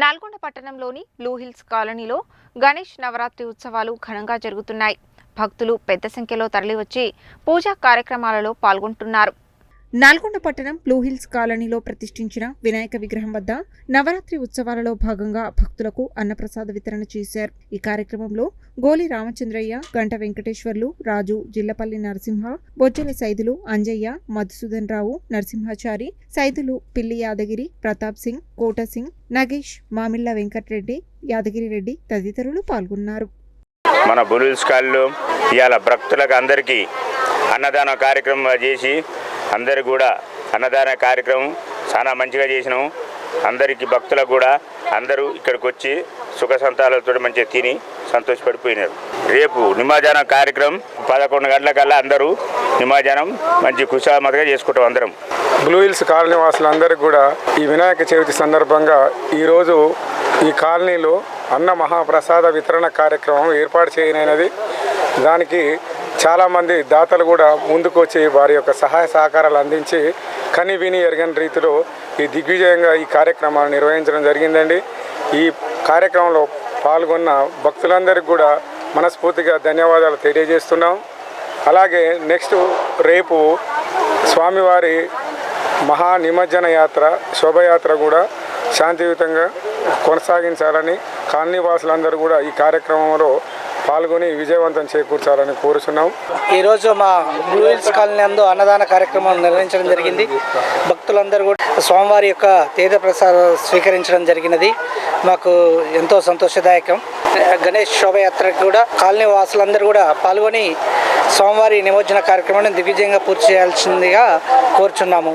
నల్గొండ పట్టణంలోని లూహిల్స్ కాలనీలో గణేష్ నవరాత్రి ఉత్సవాలు ఘనంగా జరుగుతున్నాయి. భక్తులు పెద్ద సంఖ్యలో తరలివచ్చి పూజా కార్యక్రమాలలో పాల్గొంటున్నారు. నల్గొండ పట్టణం బ్లూహిల్స్ కాలనీలో ప్రతిష్ఠించిన వినాయక విగ్రహం వద్ద నవరాత్రి ఉత్సవాలలో భాగంగా భక్తులకు అన్నప్రసాద వితరణ చేశారు. ఈ కార్యక్రమంలో గోలి రామచంద్రయ్య గంట వెంకటేశ్వర్లు రాజు జిల్లపల్లి నరసింహ బొజ్జల సైదులు అంజయ్య మధుసూదన్ రావు నరసింహాచారి సైదులు పిల్లి యాదగిరి ప్రతాప్ సింగ్ కోట సింగ్ నగేష్ మామిళ్ళ వెంకటరెడ్డి యాదగిరి రెడ్డి తదితరులు పాల్గొన్నారు. మన బులుల్స్ కాళ్ళు ఇవాళ భక్తులకు అందరికీ అన్నదాన కార్యక్రమం చేసి అందరు కూడా అన్నదాన కార్యక్రమం చాలా మంచిగా చేసినాము అందరికీ భక్తులకు కూడా అందరూ ఇక్కడికి వచ్చి సుఖ సంతాలతో మంచిగా తిని సంతోషపడిపోయినారు. రేపు నిమజ్జనం కార్యక్రమం పదకొండు గంటలకల్లా అందరూ నిమజ్జనం మంచి కుశామతగా చేసుకుంటాం అందరం. బ్లూ హిల్స్ కాలనీ వాసులందరికీ కూడా ఈ వినాయక చవితి సందర్భంగా ఈరోజు ఈ కాలనీలో అన్న మహాప్రసాద వితరణ కార్యక్రమం ఏర్పాటు చేయనైనది. దానికి చాలామంది దాతలు కూడా ముందుకు వచ్చి వారి యొక్క సహాయ సహకారాలు అందించి కని విని ఎరగని రీతిలో ఈ దిగ్విజయంగా ఈ కార్యక్రమాన్ని నిర్వహించడం జరిగిందండి. ఈ కార్యక్రమంలో పాల్గొన్న భక్తులందరికీ కూడా మనస్ఫూర్తిగా ధన్యవాదాలు తెలియజేస్తున్నాం. అలాగే నెక్స్ట్ రేపు స్వామివారి మహా నిమజ్జన యాత్ర శోభయాత్ర కూడా శాంతియుతంగా కొనసాగించాలని కాలనీ వాసులందరూ కూడా ఈ కార్యక్రమంలో పాల్గొని విజయవంతం చేకూర్చాలని కోరుచున్నాం. ఈరోజు మా బ్లూ హిల్స్ కాలనీ అందు అన్నదాన కార్యక్రమం నిర్వహించడం జరిగింది. భక్తులందరూ కూడా స్వామివారి యొక్క తీర్థ ప్రసాదం స్వీకరించడం జరిగినది. మాకు ఎంతో సంతోషదాయకం. గణేష్ శోభయాత్రకు కూడా కాలనీ వాసులందరూ కూడా పాల్గొని స్వామివారి నిమజ్జన కార్యక్రమాన్ని దిగ్విజయంగా పూర్తి చేయాల్సిందిగా కోరుచున్నాము.